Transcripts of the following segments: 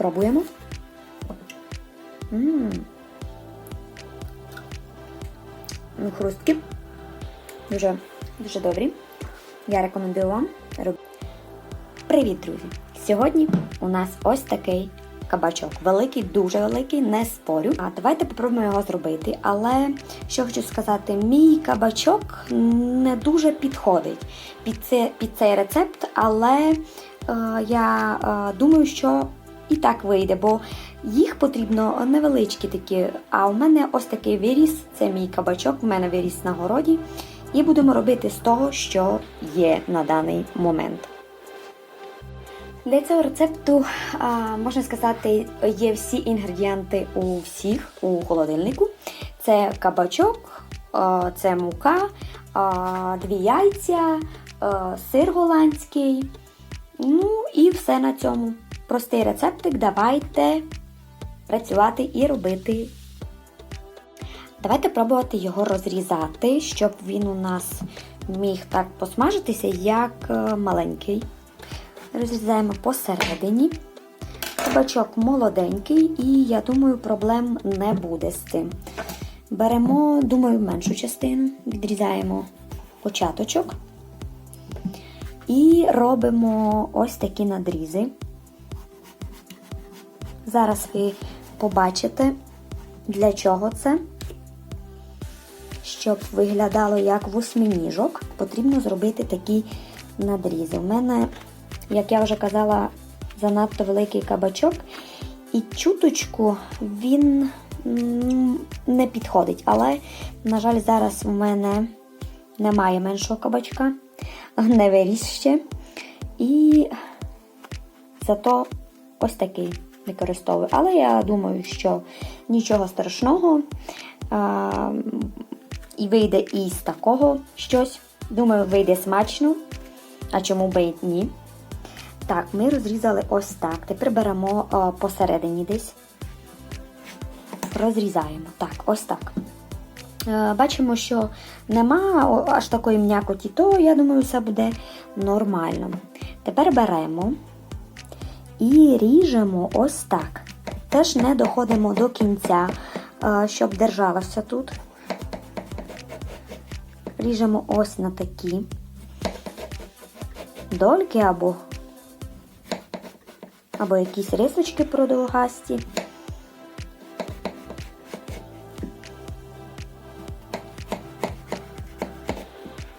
Пробуємо. Ммм. Ну, хрусткі. Дуже, дуже добрі. Я рекомендую вам. Привіт, друзі! Сьогодні у нас ось такий кабачок. Великий, дуже великий, не спорю. А давайте попробуємо його зробити. Але що хочу сказати, мій кабачок не дуже підходить під, це, під цей рецепт, але е, я е, думаю, що і так вийде, бо їх потрібно невеличкі такі. А у мене ось такий виріс, це мій кабачок, в мене виріс на городі. І будемо робити з того, що є на даний момент. Для цього рецепту, можна сказати, є всі інгредієнти у всіх у холодильнику. Це кабачок, це мука, дві яйця, сир голландський. Ну і все на цьому. Простий рецептик. Давайте працювати і робити. Давайте пробувати його розрізати, щоб він у нас міг так посмажитися, як е, маленький. Розрізаємо посередині. Кабачок молоденький, і я думаю, проблем не буде з цим. Беремо, думаю, меншу частину, відрізаємо початочок і робимо ось такі надрізи. Зараз ви побачите, для чого це. Щоб виглядало як восьминіжок, потрібно зробити такі надрізи. У мене як я вже казала, занадто великий кабачок, і чуточку він не підходить. Але, на жаль, зараз у мене немає меншого кабачка, не виріс ще. І зато ось такий використовую. Але я думаю, що нічого страшного. А, і вийде із такого щось. Думаю, вийде смачно. А чому би і ні? Так, ми розрізали ось так. Тепер беремо о, посередині десь. Розрізаємо. Так, ось так. Е, бачимо, що нема аж такої м'якоті, то я думаю, все буде нормально. Тепер беремо і ріжемо ось так. Теж не доходимо до кінця, е, щоб держалося тут. Ріжемо ось на такі дольки або або якісь рисочки продовгасті.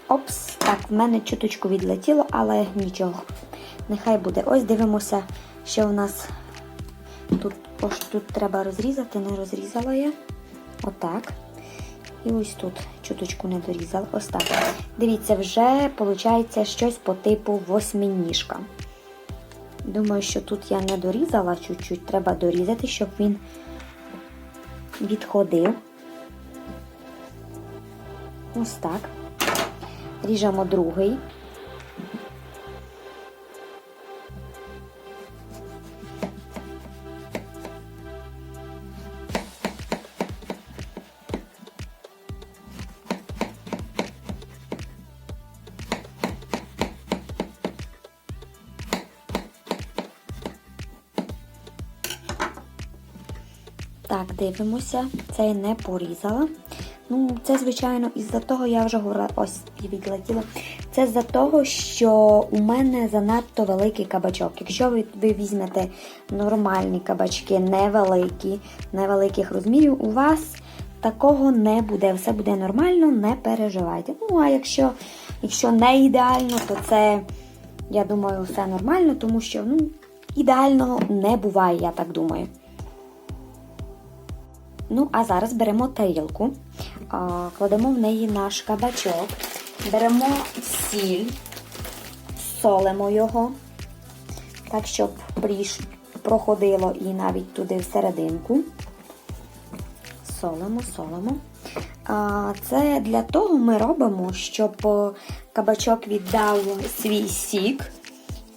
Опс, так, в мене чуточку відлетіло, але нічого. Нехай буде. Ось дивимося, що у нас тут ось тут треба розрізати, не розрізала я. Отак. І ось тут чуточку не дорізала. Ось так. Дивіться, вже виходить щось по типу восьминіжка. Думаю, що тут я не дорізала чуть-чуть, треба дорізати, щоб він відходив. Ось так. Ріжемо другий. Так, дивимося, це я не порізала. Ну, це, звичайно, із-за того, я вже говорила, ось відлетіла. Це з-за того, що у мене занадто великий кабачок. Якщо ви, ви візьмете нормальні кабачки, невеликі, невеликих розмірів, у вас такого не буде. Все буде нормально, не переживайте. Ну, а якщо, якщо не ідеально, то це, я думаю, все нормально, тому що ну, ідеального не буває, я так думаю. Ну, а зараз беремо тарілку, кладемо в неї наш кабачок, беремо сіль, солимо його, так, щоб проходило і навіть туди всерединку. Солимо, солимо. Це для того ми робимо, щоб кабачок віддав свій сік.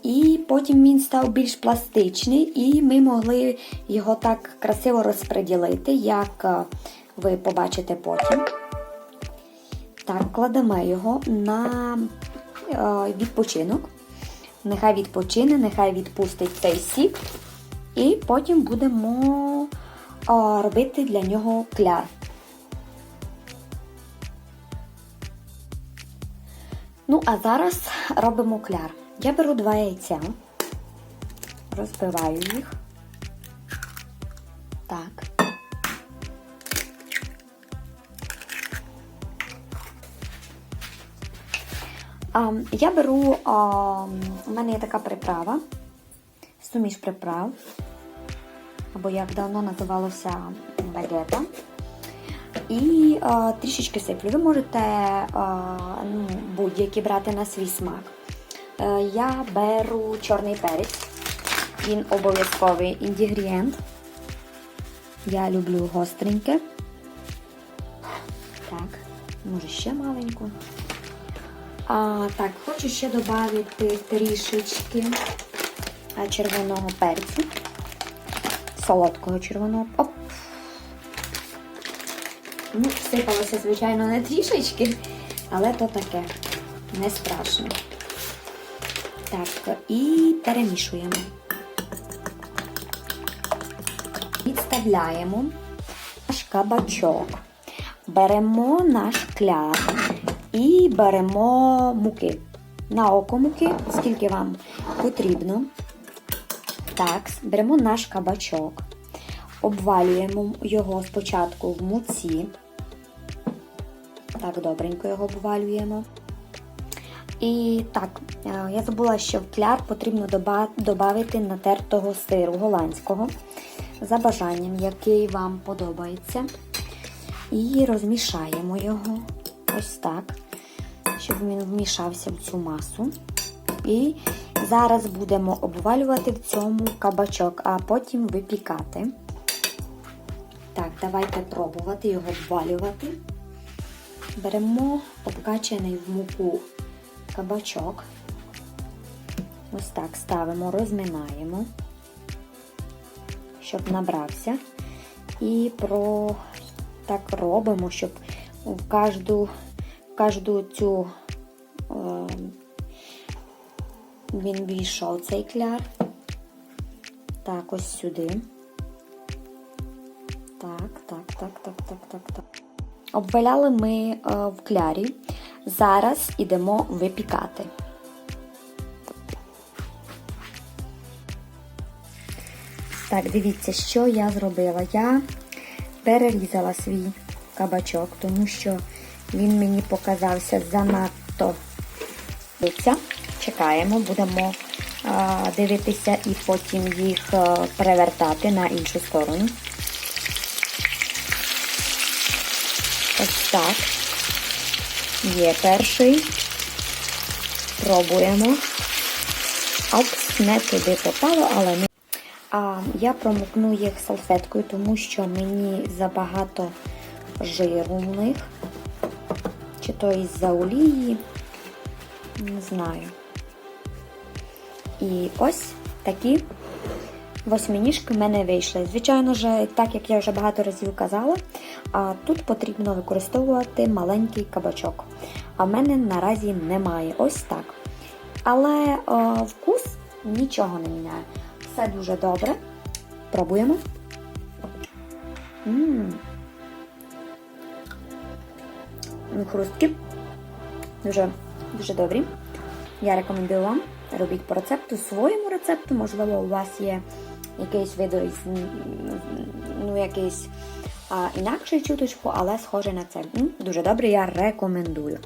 І потім він став більш пластичний, і ми могли його так красиво розподілити, як е, ви побачите потім. Так, кладемо його на е, відпочинок. Нехай відпочине, нехай відпустить цей сік. І потім будемо а, робити для нього кляр. Ну, а зараз робимо кляр. Я беру два яйця, розбиваю їх. Так. Я беру, у мене є така приправа, суміш приправ, або як давно називалося багета. І трішечки сиплю. Ви можете ну, будь-які брати на свій смак. Е, я беру чорний перець, він обов'язковий інгредієнт. Я люблю гостреньке. Так, може ще маленьку. А, так, хочу ще додати трішечки червоного перцю. Солодкого червоного. Оп. Ну, всипалося, звичайно, не трішечки, але то таке не страшно. Так, і перемішуємо. Відставляємо наш кабачок. Беремо наш кляр і беремо муки. На око муки, скільки вам потрібно. Так, беремо наш кабачок, обвалюємо його спочатку в муці. Так, добренько його обвалюємо. І так, е, я забула, що в кляр потрібно додати натертого сиру голландського за бажанням, який вам подобається. І розмішаємо його ось так, щоб він вмішався в цю масу. І зараз будемо обвалювати в цьому кабачок, а потім випікати. Так, давайте пробувати його обвалювати. Беремо обкачаний в муку кабачок. Ось так ставимо, розминаємо, щоб набрався. І про так робимо, щоб в кожну, в кожну цю е, він війшов цей кляр. Так, ось сюди. Так, так, так, так, так, так, так. Обваляли ми е, в клярі. Зараз ідемо випікати. Так, дивіться, що я зробила. Я перерізала свій кабачок, тому що він мені показався занадто Чекаємо, будемо дивитися і потім їх перевертати на іншу сторону. Ось так. Є перший. Пробуємо. Опс, не туди попало, але не. А я промокну їх салфеткою, тому що мені забагато жиру в них. Чи то із-за олії, не знаю. І ось такі восьминіжки в мене вийшли. Звичайно ж, так як я вже багато разів казала, тут потрібно використовувати маленький кабачок. А в мене наразі немає. Ось так. Але о, вкус нічого не міняє. Все дуже добре. Пробуємо. Ммм. Хрусткі. Дуже, дуже добрі. Я рекомендую вам. Робіть по рецепту, своєму рецепту, можливо, у вас є якийсь відео, ну, якийсь а, інакший чуточку, але схоже на це. Дуже добре, я рекомендую.